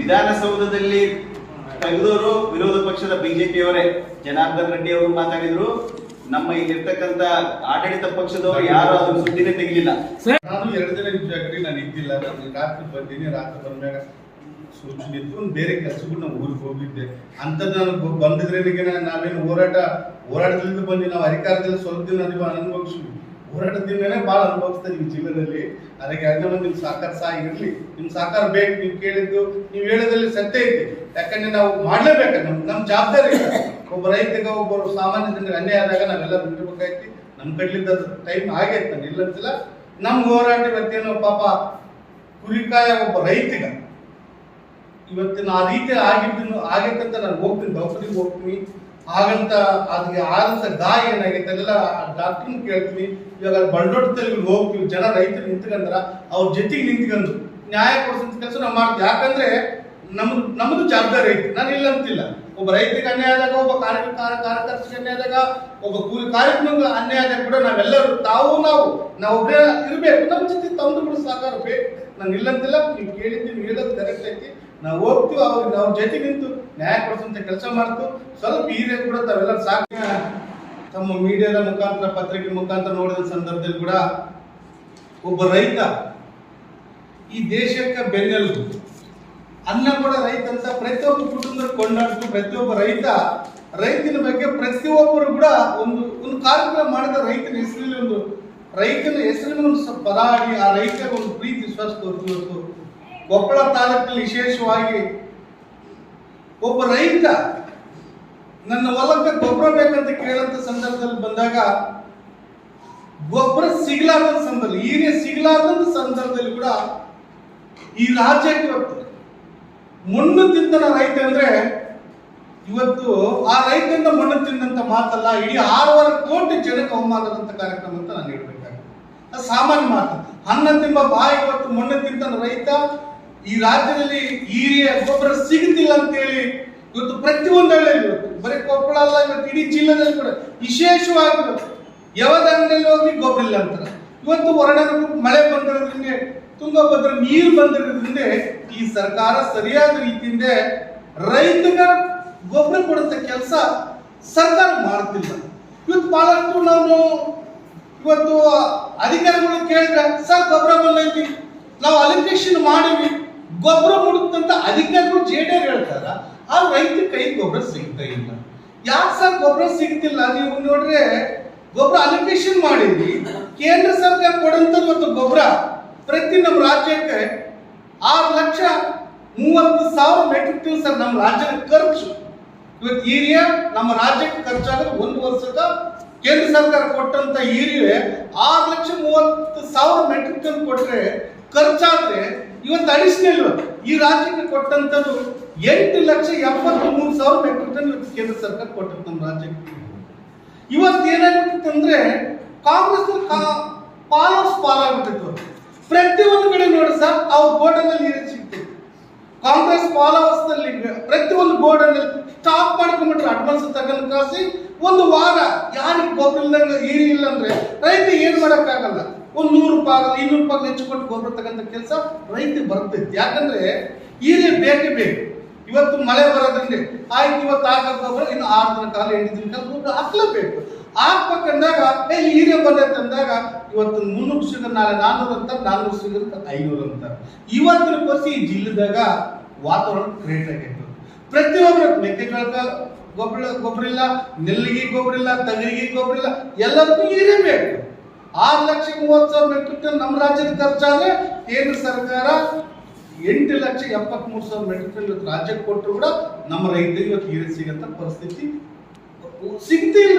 ವಿಧಾನಸೌಧದಲ್ಲಿ ತೆಗೆದವರು ವಿರೋಧ ಪಕ್ಷದ ಬಿಜೆಪಿಯವರೇ. ಜನಾರ್ದನ್ ರೆಡ್ಡಿ ಅವರು ಮಾತಾಡಿದ್ರು. ನಮ್ಮ ಇಲ್ಲಿರ್ತಕ್ಕಂತ ಆಡಳಿತ ಪಕ್ಷದವರು ಯಾರು ಅದನ್ನ ಸುದ್ದಿನೇ ತೆಗಿಲಿಲ್ಲ ನಾನು ಎರಡು ದಿನ ಕಡೆ ನಾನು ಇದ್ದಿಲ್ಲ. ನಾನು ರಾತ್ರಿ ಬಂದೀನಿ, ರಾತ್ರಿ ಬಂದಾಗ ಸೂಚನೆ ಇತ್ತು. ಬೇರೆ ಕೆಲಸಗಳು ನಾವು ಊರಿಗೆ ಹೋಗಿದ್ದೆ. ಅಂಥದ್ದು ನಾನು ಬಂದಿದ್ರೆ ನಾವೇನು ಹೋರಾಟ ಹೋರಾಟದಿಂದ ಬಂದು ನಾವು ಅಧಿಕಾರದಲ್ಲಿ ಸ್ವಲ್ಪ ದಿನ ನೀವು ಅನುಭವಿಸ್ವಿ ಹೋರಾಟದಿಂದನೇ ಭಾಳ ಅನುಭವಿಸ್ತಾ ನಿಮ್ಮ ಜೀವನದಲ್ಲಿ. ಅದಕ್ಕೆ ಅದನ್ನು ನಿಮ್ಮ ಸಹಕಾರ ಸಹ ಇರಲಿ. ನಿಮ್ಮ ಸಹಕಾರ ಬೇಕು, ನೀವು ಕೇಳಿದ್ದು, ನೀವು ಹೇಳೋದ್ರಲ್ಲಿ ಸತ್ಯ ಐತಿ. ಯಾಕಂದ್ರೆ ನಾವು ಮಾಡಲೇಬೇಕು ನಮ್ಮ ನಮ್ಮ ಜವಾಬ್ದಾರಿ ಒಬ್ಬ ರೈತಗೆ ಒಬ್ಬರು ಸಾಮಾನ್ಯ ಜನರಿಗೆ ಅನ್ಯಾಯ ಆದಾಗ ನಾವೆಲ್ಲ ಬಿಡಬೇಕಾಯ್ತಿ ನಮ್ಮ ಕಡ್ಲಿದ್ದ ಟೈಮ್ ಆಗೈತೆ, ನಾನು ಇಲ್ಲ ಅಂತಿಲ್ಲ. ನಮ್ಮ ಹೋರಾಟ ಇವತ್ತೇನೋ ಪಾಪ ಕುರಿಕಾಯ ಒಬ್ಬ ರೈತಗ. ಇವತ್ತಿನ ಆ ರೀತಿ ಆಗಿದ್ದು ಆಗೈತಂತ ನಾನು ಹೋಗ್ತೀನಿ ಡಾಕ್ಟರಿಗೆ ಹೋಗ್ತೀನಿ. ಹಾಗಂತ ಅದಕ್ಕೆ ಆದಂತ ಗಾಯ ಏನಾಗಿತ್ತು ಅದೆಲ್ಲ ಡಾಕ್ಟರ್ನ ಕೇಳ್ತೀನಿ. ಇವಾಗ ಬಂಡೋಟದಲ್ಲಿ ಹೋಗ್ತೀವಿ, ಜನ ರೈತರು ನಿಂತ್ಕೊಂಡ್ರ, ಅವ್ರ ಜೊತೆಗೆ ನಿಂತ್ಕೊಂಡು. ನ್ಯಾಯ ಕೊಡಿಸೋಂಥ ಕೆಲಸ ನಾವು ಮಾಡ್ತೀವಿ. ಯಾಕಂದ್ರೆ ನಮ್ದು ನಮ್ದು ಜವಾಬ್ದಾರಿ ಐತಿ. ನಾನು ಇಲ್ಲ ಅಂತಿಲ್ಲ. ಒಬ್ಬ ರೈತರಿಗೆ ಅನ್ಯಾಯ ಆದಾಗ, ಒಬ್ಬ ಕಾರ್ಮಿಕ ಕಾರ್ಯ- ಕಾರ್ಯಕರ್ತರಿಗೆ ಅನ್ಯಾಯ ಆದಾಗ, ಒಬ್ಬ ಕೂಲಿ ಕಾರ್ಯಕ್ರಮ ಅನ್ಯಾಯ ಆದಾಗ ಕೂಡ ನಾವೆಲ್ಲರೂ ತಾವು ನಾವು ನಾವು ಒಬ್ಬರೇ ಇರಬೇಕು. ನಮ್ಮ ಜೊತೆ ತಂದು ಕೂಡ ಸಹಕಾರ ಬೇಕು ನಾನು ಇಲ್ಲಂತಿಲ್ಲ, ನೀವು ಕೇಳಿದ್ದು ನೀವು ಹೇಳೋದು ಕರೆಕ್ಟ್ ಐತಿ. ನಾವು ಹೋಗ್ತೀವಿ ಅವ್ರಿಗೆ ನಾವು ಜೊತೆ ನಿಂತು ನ್ಯಾಯ ಕೊಡಿಸುವಂತ ಕೆಲಸ ಮಾಡ್ತು. ಸ್ವಲ್ಪ ಹಿರಿಯ ಕೂಡ ತಾವೆಲ್ಲ ಸಾಕು ತಮ್ಮ ಮೀಡಿಯಾದ ಮುಖಾಂತರ ಪತ್ರಿಕೆ ಮುಖಾಂತರ ನೋಡಿದ ಸಂದರ್ಭದಲ್ಲಿ ಕೂಡ ಒಬ್ಬ ರೈತ ಈ ದೇಶಕ್ಕೆ ಬೆನ್ನೆಲುಬು. ಅನ್ನ ಕೂಡ ರೈತ ಅಂತ ಕುಟುಂಬದ ಕೊಂಡಾಡ್ತು ಪ್ರತಿಯೊಬ್ಬ ರೈತ, ರೈತನ ಬಗ್ಗೆ ಪ್ರತಿಯೊಬ್ಬರು ಕೂಡ ಒಂದು ಒಂದು ಕಾರ್ಯಕ್ರಮ ಮಾಡಿದ ರೈತನ ಹೆಸರಲ್ಲಿ ಒಂದು, ರೈತನ ಹೆಸರಿನ ಒಂದು ಸ- ಪದ ಆಗಿ ಆ ರೈತರಿಗೆ ಒಂದು ಪ್ರೀತಿ ವಿಶ್ವಾಸ ತೋರಿಸಬೇಕು. ಕೊಪ್ಪಳ ತಾಲೂಕಿನಲ್ಲಿ ವಿಶೇಷವಾಗಿ ಒಬ್ಬ ರೈತ, ನನ್ನ ಹೊಲಕ್ಕೆ ಗೊಬ್ಬರ ಬೇಕಂತ ಕೇಳಂತ ಸಂದರ್ಭದಲ್ಲಿ ಬಂದಾಗ, ಗೊಬ್ಬರ ಸಿಗ್ಲಾರ್ದ ಸಂದರ್ಭ ಈಗ ಸಿಗ್ಲಾರ್ದ ಸಂದರ್ಭದಲ್ಲಿ ಕೂಡ ಈ ರಾಜ್ಯಕ್ಕೆ ಮಣ್ಣು ತಿಂದನ ರೈತ ಅಂದ್ರೆ ಇವತ್ತು ಆ ರೈತರಿಂದ ಮಣ್ಣು ತಿಂದಂತ ಮಾತಲ್ಲ, ಇಡೀ ಆರೂವರೆ ಕೋಟಿ ಜನಕ್ಕೆ ಅವಮಾನದಂತ ಕಾರ್ಯಕ್ರಮ ಅಂತ ನಾನು ಹೇಳ್ಬೇಕಾಗುತ್ತೆ ಸಾಮಾನ್ಯ ಮಾತು. ಅನ್ನ ತಿಂಬ ಬಾಯಿ ಇವತ್ತು ಮಣ್ಣು ತಿಂತನ ರೈತ, ಈ ರಾಜ್ಯದಲ್ಲಿ ಹಿರಿಯ ಗೊಬ್ಬರ ಸಿಗುತ್ತಿಲ್ಲ ಅಂತೇಳಿ ಇವತ್ತು ಪ್ರತಿಯೊಂದು ಹಳ್ಳಿ ಇವತ್ತು, ಬರೀ ಕೊಪ್ಪಳ ಅಲ್ಲ, ಇವತ್ತು ಇಡೀ ಜಿಲ್ಲೆದಲ್ಲಿ ಕೂಡ ವಿಶೇಷವಾಗಿ ಯಾವ ಯಾವ್ದು ಅಂಗಡಿಯಲ್ಲಿ ಹೋಗಿ ಗೊಬ್ಬರ ಇಲ್ಲ ಅಂತಾರೆ. ಇವತ್ತು ಹೊರಡಲು ಮಳೆ ಬಂದಿರೋದ್ರಿಂದ ತುಂಗಭದ್ರ ನೀರು ಬಂದಿರೋದ್ರಿಂದ ಈ ಸರ್ಕಾರ ಸರಿಯಾದ ರೀತಿಯಿಂದ ರೈತರ ಗೊಬ್ಬರ ಕೊಡುವಂತ ಕೆಲಸ ಸರ್ಕಾರ ಮಾಡ್ತಿಲ್ಲ. ಇವತ್ತು ಬಹಳಷ್ಟು ನಾವು ಇವತ್ತು ಅಧಿಕಾರಿಗಳು ಕೇಳಿದ್ರೆ, ಸರ್, ಗೊಬ್ಬರ ಬಂದೈತಿ. ನಾವು ಅಲಿಕೇಶನ್ ಮಾಡಿವಿ. ಗೊಬ್ಬರ ಮುಡುತ್ತಂತ ಅಧಿಕಾರಿಗಳು ಜೇಡಿಯರ್ ಹೇಳ್ತಾರ. ಆ ರೈತ ಕೈ ಗೊಬ್ಬರ ಸಿಗ್ತಾ ಇಲ್ಲ. ಯಾಕೆ ಸರ್ ಗೊಬ್ಬರ ಸಿಗ್ತಿಲ್ಲ? ನೀವು ನೋಡ್ರೆ, ಗೊಬ್ಬರ ಅಲಿಕೇಶನ್ ಮಾಡಿದ್ವಿ. ಕೇಂದ್ರ ಸರ್ಕಾರ ಕೊಡಂತ ಪ್ರತಿ ನಮ್ಮ ರಾಜ್ಯಕ್ಕೆ ಆರು ಲಕ್ಷ ಮೂವತ್ತು ಸಾವಿರ ಮೆಟ್ರಿಕ್ ಟನ್ ಸರ್ ನಮ್ಮ ರಾಜ್ಯದ ಖರ್ಚು. ಇವತ್ತು ಯೂರಿಯಾ ನಮ್ಮ ರಾಜ್ಯಕ್ಕೆ ಖರ್ಚಾದ್ರೆ ಒಂದು ವರ್ಷದ ಕೇಂದ್ರ ಸರ್ಕಾರ ಕೊಟ್ಟಂತ ಯೂರಿಯಾ ಆರು ಲಕ್ಷ ಮೂವತ್ತು ಸಾವಿರ ಮೆಟ್ರಿಕ್ ಟನ್ ಕೊಟ್ಟರೆ ಖರ್ಚಾದ್ರೆ ಇವತ್ತು ಅಡಿಷನಲ್ ಈ ರಾಜ್ಯಕ್ಕೆ ಕೊಟ್ಟಂತದ್ದು ಎಂಟು ಲಕ್ಷ ಎಪ್ಪತ್ತು ಮೂರು ಸಾವಿರ ಮೆಟ್ರಿಕ್ ಟನ್ ಇವತ್ತು ಕೇಂದ್ರ ಸರ್ಕಾರ ಕೊಟ್ಟಂತ ನಮ್ಮ ರಾಜ್ಯಕ್ಕೆ. ಇವತ್ತು ಏನಾಗ್ಬಿಟ್ಟಿತ್ತು ಅಂದ್ರೆ ಕಾಂಗ್ರೆಸ್ ಪಾಲರ್ಸ್ ಪಾಲಾಗ್ಬಿಟ್ಟಿತ್ತು ಪ್ರತಿಯೊಂದು ಕಡೆ ನೋಡಿ ಸರ್ ಅವ್ರ ಬೋರ್ಡಲ್ಲಿ ನೀರು ಸಿಗ್ತದೆ? ಕಾಂಗ್ರೆಸ್ ಪಾಲವರ್ಸ್ನಲ್ಲಿ ಪ್ರತಿಯೊಂದು ಬೋರ್ಡಲ್ಲಿ ಸ್ಟಾಪ್ ಮಾಡ್ಕೊಂಡ್ಬಿಟ್ರೆ ಅಡ್ವಾನ್ಸ್ ತಗೊಂಡು ಕಾಸಿ, ಒಂದು ವಾರ ಯಾರಿಗೆ ಗೊಬ್ಬರ ಇಲ್ದಂಗೆ ಈರಿ ಇಲ್ಲ ಅಂದ್ರೆ ರೈತ ಏನು ಮಾಡೋಕ್ಕಾಗಲ್ಲ. ಒಂದು ನೂರು ರೂಪಾಯಿ ಆಗಲ್ಲ, ಇನ್ನೂರು ರೂಪಾಯಿ ಹೆಚ್ಚಿಕೊಟ್ಟು ಗೊಬ್ಬರ ತಗೊಂಡ ಕೆಲಸ ರೈತ ಬರ್ತೈತಿ. ಯಾಕಂದ್ರೆ ಈರಿ ಬೇಕೇ ಬೇಕು. ಇವತ್ತು ಮಳೆ ಬರೋದ್ರಿಂದ, ಆಯ್ತು, ಇವತ್ತು ಹಾಕೋ ಗೊಬ್ಬರ ಇನ್ನು ಆರು ದಿನ ಕಾಲ ಎಂಟು ದಿನ ಕಾಲ ಹಾಕ್ಲೇಬೇಕು ಹಾಕ್ಬೇಕಂದಾಗ ಏ ಹೀರೆ ಬಂದೈತೆ ಅಂದಾಗ ಇವತ್ತು ಮುನ್ನೂರು ಸಿಗರ್ ನಾಳೆ ನಾನ್ನೂರು ಅಂತ ನಾನ್ನೂರು ಸಿಗರ್ ಐನೂರು ಅಂತ. ಇವತ್ತಿನ ಪರಿಸ್ಥಿತಿ ಈ ಜಿಲ್ಲೆದಾಗ ವಾತಾವರಣ ಕ್ರಿಯೇಟ್ ಆಗೈತೆ ಪ್ರತಿಯೊಬ್ಬರು ಮೆಕ್ಕೆಜೋಳಕ ಗೊಬ್ಬರ ಗೊಬ್ಬರ ಇಲ್ಲ, ನೆಲ್ಲಿಗೆ ಗೊಬ್ಬರ ಇಲ್ಲ, ತಗರಿಗೆ ಗೊಬ್ಬರ ಇಲ್ಲ, ಎಲ್ಲದಕ್ಕೂ ಹೀರೆ ಬೇಕು. ಆರು ಲಕ್ಷ ಮೂವತ್ತು ಸಾವಿರ ಮೆಟ್ರಿಕ್ ಟನ್ ನಮ್ಮ ರಾಜ್ಯದ ಖರ್ಚಾದ್ರೆ ಕೇಂದ್ರ ಸರ್ಕಾರ ಎಂಟು ಲಕ್ಷ ಎಪ್ಪತ್ಮೂರು ಸಾವಿರ ಮೆಟ್ರಿಕ್ ಟನ್ ಇವತ್ತು ರಾಜ್ಯಕ್ಕೆ ಕೊಟ್ಟರು ಕೂಡ ನಮ್ಮ ರೈತರಿಗೆ ಇವತ್ತು ಹೀರೆ ಸಿಗಂತ ಪರಿಸ್ಥಿತಿ ಸಿಗ್ತಿಲ್ಲ.